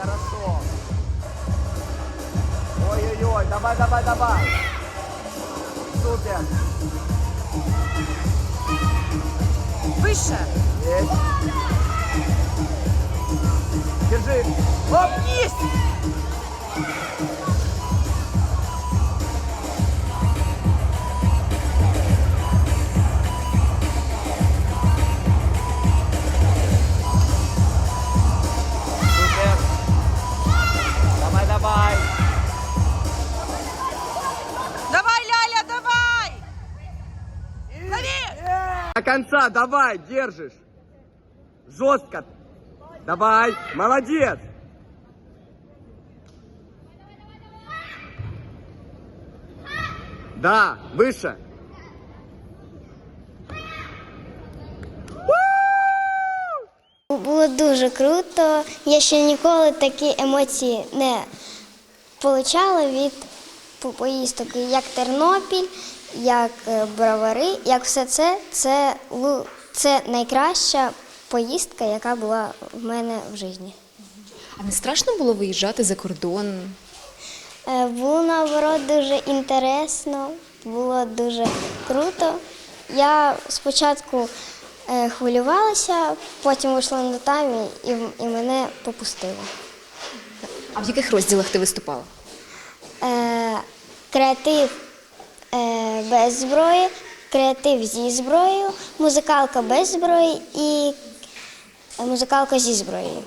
Хорошо. Ой-ой-ой, давай, давай, давай. Супер. Вище. Есть. Держи. Оп. Есть. Конца, давай, держишь. Жестко. Давай, молодец. Да, выше. Було дуже круто. Я ще ніколи такі емоції не отримала від по- поїздок, як Тернопіль, як е, Бровари, як все це. Це, це найкраща поїздка, яка була в мене в житті. А не страшно було виїжджати за кордон? Е, Було наоборот дуже інтересно, було дуже круто. Я спочатку е, хвилювалася, потім вийшла на таймі і, і мене попустило. А в яких розділах ти виступала? Е, креатив без зброї, креатив зі зброєю, музикалка без зброї і е, музикалка зі зброєю.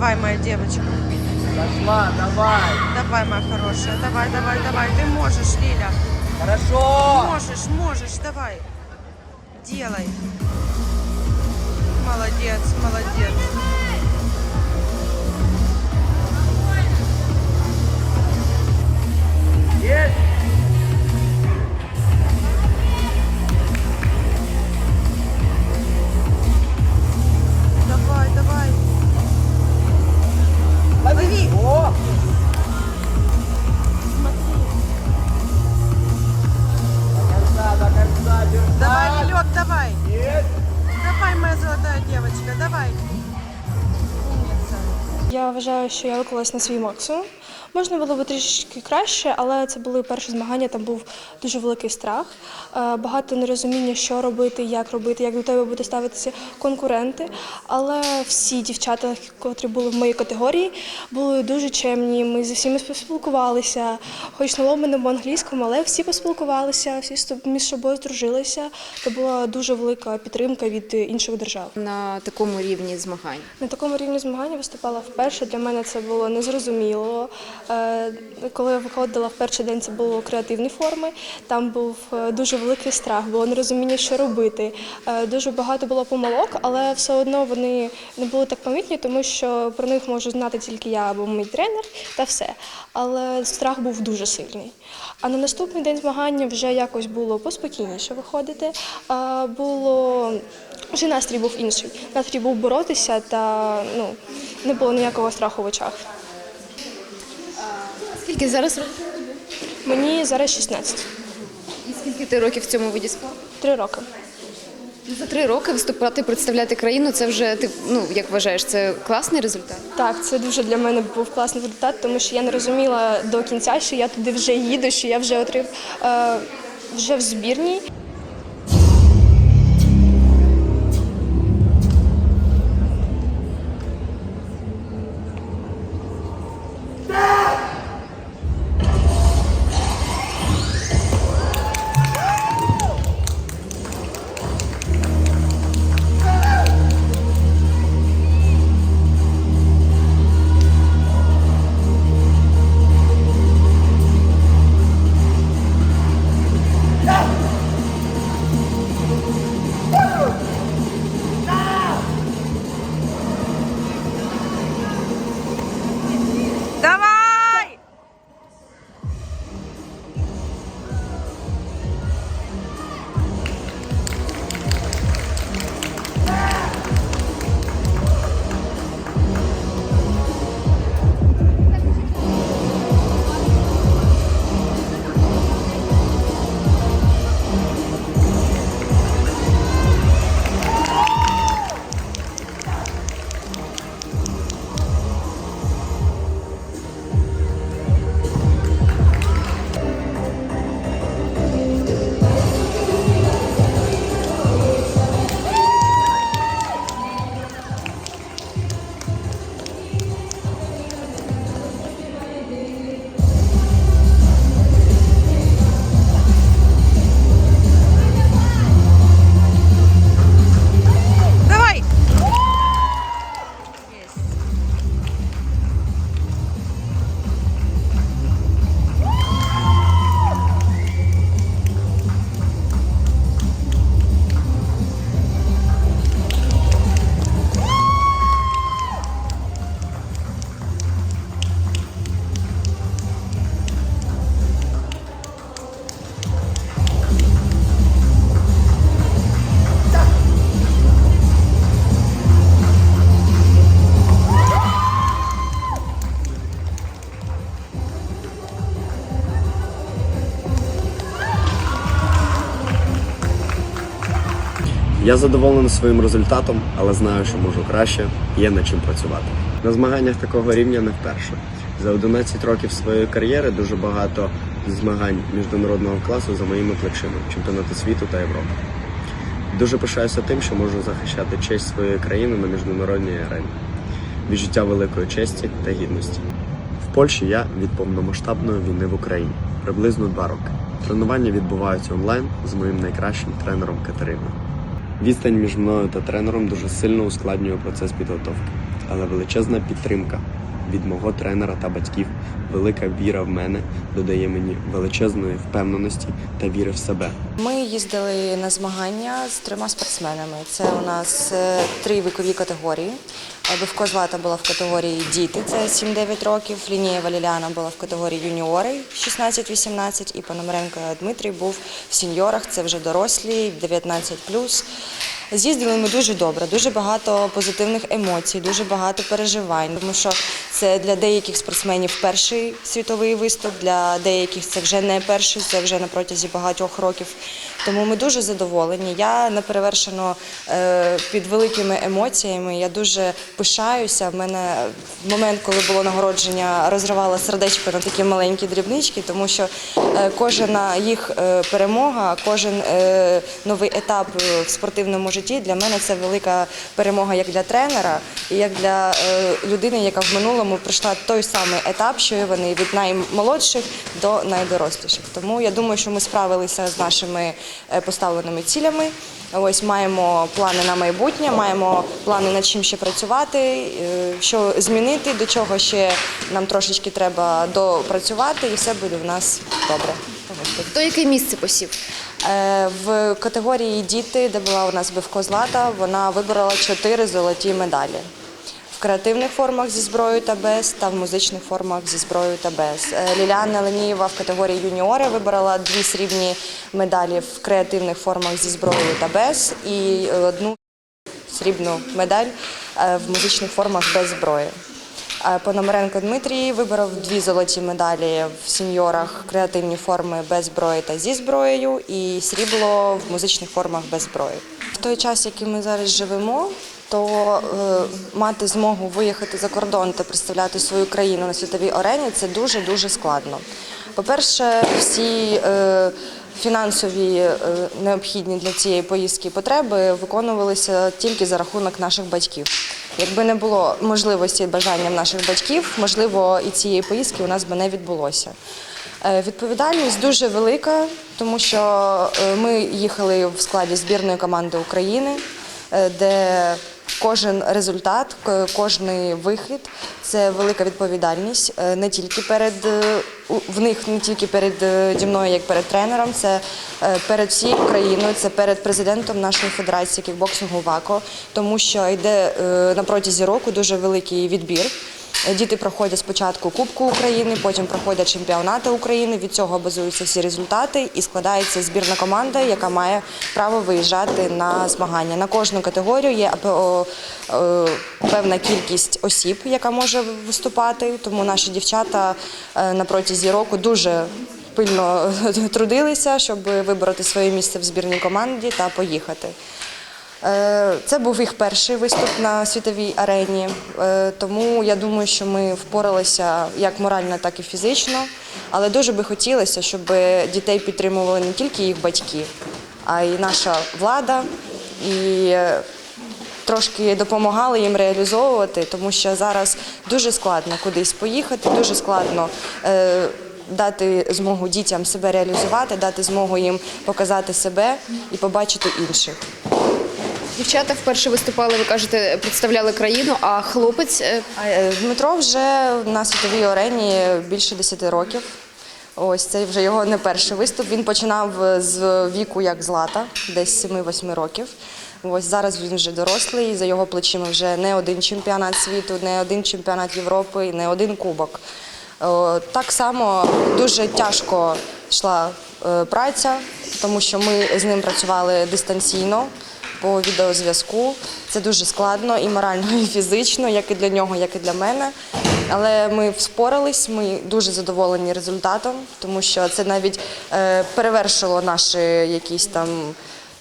Давай, моя девочка. Пошла, давай. Давай, моя хорошая. Давай, давай, давай. Ты можешь, Лиля. Хорошо. Можешь, можешь, давай. Делай. Молодец, молодец. Есть. Лови. О. До конца. Давай, Лилек, давай. Давай, моя золотая девочка, давай. Я вважаю, що я виклалась на свій максимум. Можна було б трішки краще, але це були перші змагання, там був дуже великий страх, е, багато нерозуміння, що робити, як робити, як до тебе будуть ставитися конкуренти. Але всі дівчата, котрі були в моїй категорії, були дуже чемні. Ми зі всіма поспілкувалися, хоч на ломаному англійському, але всі поспілкувалися, всі з між собою здружилися. Це була дуже велика підтримка від інших держав. На такому рівні змагань. На такому рівні змагання виступала вперше. Для мене це було незрозуміло. Е, Коли я виходила в перший день, це було креативні форми. Там був е, дуже великий страх, було нерозуміння, що робити. Е, Дуже багато було помилок, але все одно вони не були так помітні, тому що про них можу знати тільки я або мій тренер, та все. Але страх був дуже сильний. А на наступний день змагання вже якось було поспокійніше виходити. Було вже настрій був інший. Настрій був боротися, та ну не було ніякого страху в очах. Скільки зараз років? Мені зараз 16, І скільки ти років в цьому виді спорту? три роки. За три роки виступати, представляти країну це вже ти ну як вважаєш, це класний результат. Так, це дуже для мене був класний результат, тому що я не розуміла до кінця, що я туди вже їду, що я вже отрив е, вже в збірній. Я задоволений своїм результатом, але знаю, що можу краще, є над чим працювати. На змаганнях такого рівня не вперше. За 11 років своєї кар'єри дуже багато змагань міжнародного класу за моїми плечима, чемпіонати світу та Європи. Дуже пишаюся тим, що можу захищати честь своєї країни на міжнародній арені. Відчуття великої честі та гідності. В Польщі я від повномасштабної війни в Україні приблизно два роки. Тренування відбуваються онлайн з моїм найкращим тренером Катериною. Відстань між мною та тренером дуже сильно ускладнює процес підготовки, але величезна підтримка від мого тренера та батьків, велика віра в мене додає мені величезної впевненості та віри в себе. Ми їздили на змагання з трьома спортсменами. Це у нас е, три вікові категорії. Е, Бивко Злата була в категорії діти, це 7-9 років. Лінієва Ліляна була в категорії юніори 16-18 і Пономаренко Дмитрій був в сеньорах, це вже дорослі, 19+. З'їздили ми дуже добре, дуже багато позитивних емоцій, дуже багато переживань, тому що це для деяких спортсменів перший світовий виступ, для деяких це вже не перший, це вже на протязі багатьох років. Тому ми дуже задоволені. Я неперевершено е, під великими емоціями. Я дуже пишаюся. В мене в момент, коли було нагородження, розривала сердечко на такі маленькі дрібнички, тому що е, кожна їх е, перемога, кожен новий етап в спортивному житті для мене це велика перемога як для тренера, і як для е, людини, яка в минулому пройшла той самий етап, що і вони від наймолодших до найдоросліших. Тому я думаю, що ми справилися з нашими е, поставленими цілями. Ось маємо плани на майбутнє, маємо плани над чим ще працювати, е, що змінити, до чого ще нам трошечки треба допрацювати, і все буде в нас добре. Хто яке місце посів? Е, В категорії діти, де була у нас Бивко Злата, вона виборола чотири золоті медалі. В креативних формах зі зброєю та без та в музичних формах зі зброєю та без. Е, Ліліана Ленієва в категорії юніори виборола дві срібні медалі в креативних формах зі зброєю та без і одну срібну медаль е, в музичних формах без зброї. Е, Пономаренко Дмитрій виборов дві золоті медалі в сеньорах креативні форми без зброї та зі зброєю, і срібло в музичних формах без зброї. В той час, який ми зараз живемо, то е, мати змогу виїхати за кордон та представляти свою країну на світовій арені це дуже дуже складно. По-перше, всі е, фінансові е, необхідні для цієї поїздки потреби виконувалися тільки за рахунок наших батьків. Якби не було можливості і бажання наших батьків, можливо, і цієї поїздки у нас би не відбулося. Е, Відповідальність дуже велика, тому що е, ми їхали в складі збірної команди України, е, де кожен результат, кожний вихід це велика відповідальність не тільки перед в них, не тільки перед е, мною, як перед тренером, це е, перед всією країною, це перед президентом нашої федерації кікбоксингу ВАКО, тому що йде е, на протязі року дуже великий відбір. Діти проходять спочатку Кубку України, потім проходять чемпіонати України. Від цього базуються всі результати і складається збірна команда, яка має право виїжджати на змагання. На кожну категорію є е, е, певна кількість осіб, яка може виступати. Тому наші дівчата е, на протязі року дуже пильно трудилися, щоб вибороти своє місце в збірній команді та поїхати. Е, Це був їх перший виступ на світовій арені, Е, тому я думаю, що ми впоралися як морально, так і фізично. Але дуже би хотілося, щоб дітей підтримували не тільки їх батьки, а й наша влада. І е, трошки допомагали їм реалізовувати, тому що зараз дуже складно кудись поїхати, дуже складно. Дати змогу дітям себе реалізувати, дати змогу їм показати себе і побачити інших. Дівчата вперше виступали, ви кажете, представляли країну, а хлопець е, е, Дмитро вже на світовій арені більше 10 років. Ось це вже його не перший виступ. Він починав з віку як злата, десь 7-8 років. Ось зараз він вже дорослий, за його плечима вже не один чемпіонат світу, не один чемпіонат Європи, не один кубок. Так само дуже тяжко йшла е, праця, тому що ми з ним працювали дистанційно по відеозв'язку. Це дуже складно і морально, і фізично, як і для нього, як і для мене. Але ми вспорались, ми дуже задоволені результатом, тому що це навіть е, перевершило наші якісь там.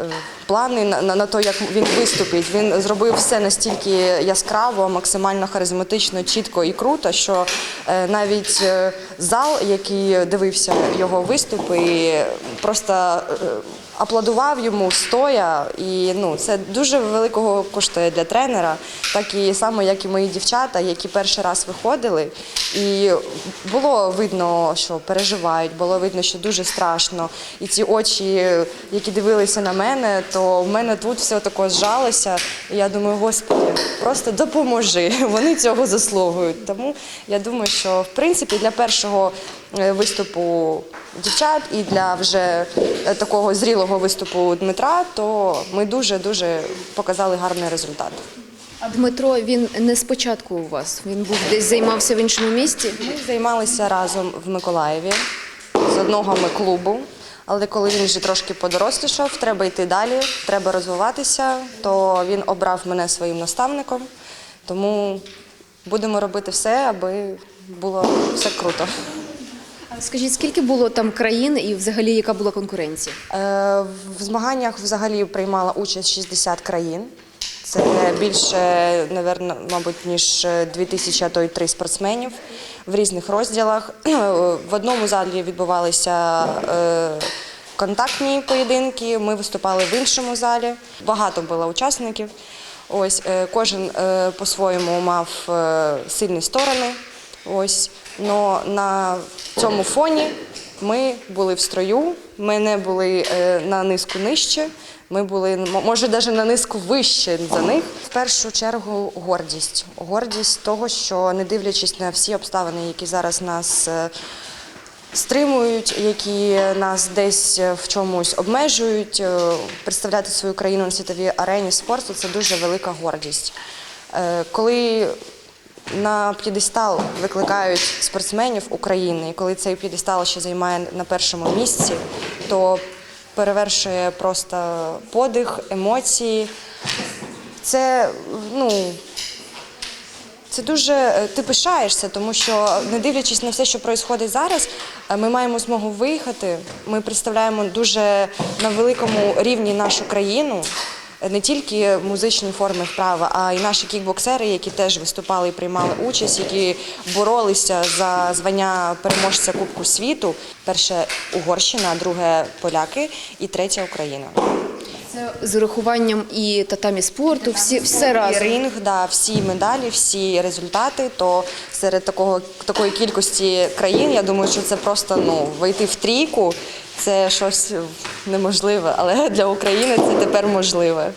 е, Плани на, на, на те, як він виступить. Він зробив все настільки яскраво, максимально харизматично, чітко і круто, що е, навіть е, зал, який дивився його виступи, просто е, аплодував йому стоя. І ну, це дуже великого коштує для тренера, так і само, як і мої дівчата, які перший раз виходили. І було видно, що переживають, було видно, що дуже страшно. І ці очі, які дивилися на мене, то в мене тут все таке зжалося. І я думаю, господи, просто допоможи. Вони цього заслугують. Тому я думаю, що в принципі для першого виступу дівчат і для вже е, такого зрілого виступу Дмитра, то ми дуже дуже показали гарний результат. а Дмитро він не спочатку у вас. Він був десь займався в іншому місті. Ми займалися разом в Миколаєві з одного ми клубу. Але коли він вже трошки подорослішав, треба йти далі, треба розвиватися, то він обрав мене своїм наставником. Тому будемо робити все, аби було все круто. Скажіть, скільки було там країн і взагалі яка була конкуренція? Е, В змаганнях взагалі приймала участь 60 країн. Це більше, наверно, мабуть, ніж 2000, а то й 3 спортсменів в різних розділах. В одному залі відбувалися е, контактні поєдинки. Ми виступали в іншому залі. Багато було учасників. Ось е, кожен е, по-своєму мав сильні сторони. Ось, но на цьому фоні ми були в строю, ми не були е, на низку нижче, ми були, може, навіть на низку вище за них. В першу чергу гордість. Гордість того, що не дивлячись на всі обставини, які зараз нас е, стримують, які нас десь в чомусь обмежують, е, представляти свою країну на світовій арені спорту це дуже велика гордість. Е, Коли на п'єдестал викликають спортсменів України, і коли цей п'єдестал ще займає на першому місці, то перевершує просто подих, емоції. Це ну, це дуже е, ти пишаєшся, тому що не дивлячись на все, що відбувається зараз, е, ми маємо змогу виїхати. Ми представляємо дуже на великому рівні нашу країну. Не тільки музичні форми вправи, а й наші кікбоксери, які теж виступали і приймали участь, які боролися за звання переможця Кубку світу. Перше Угорщина, друге поляки і третя Україна. Це з урахуванням і татамі спорту, всі все І разом. ринг, да, всі медалі, всі результати. То серед такого такої кількості країн, я думаю, що це просто ну вийти в трійку. Це щось неможливе, але для України це тепер можливе.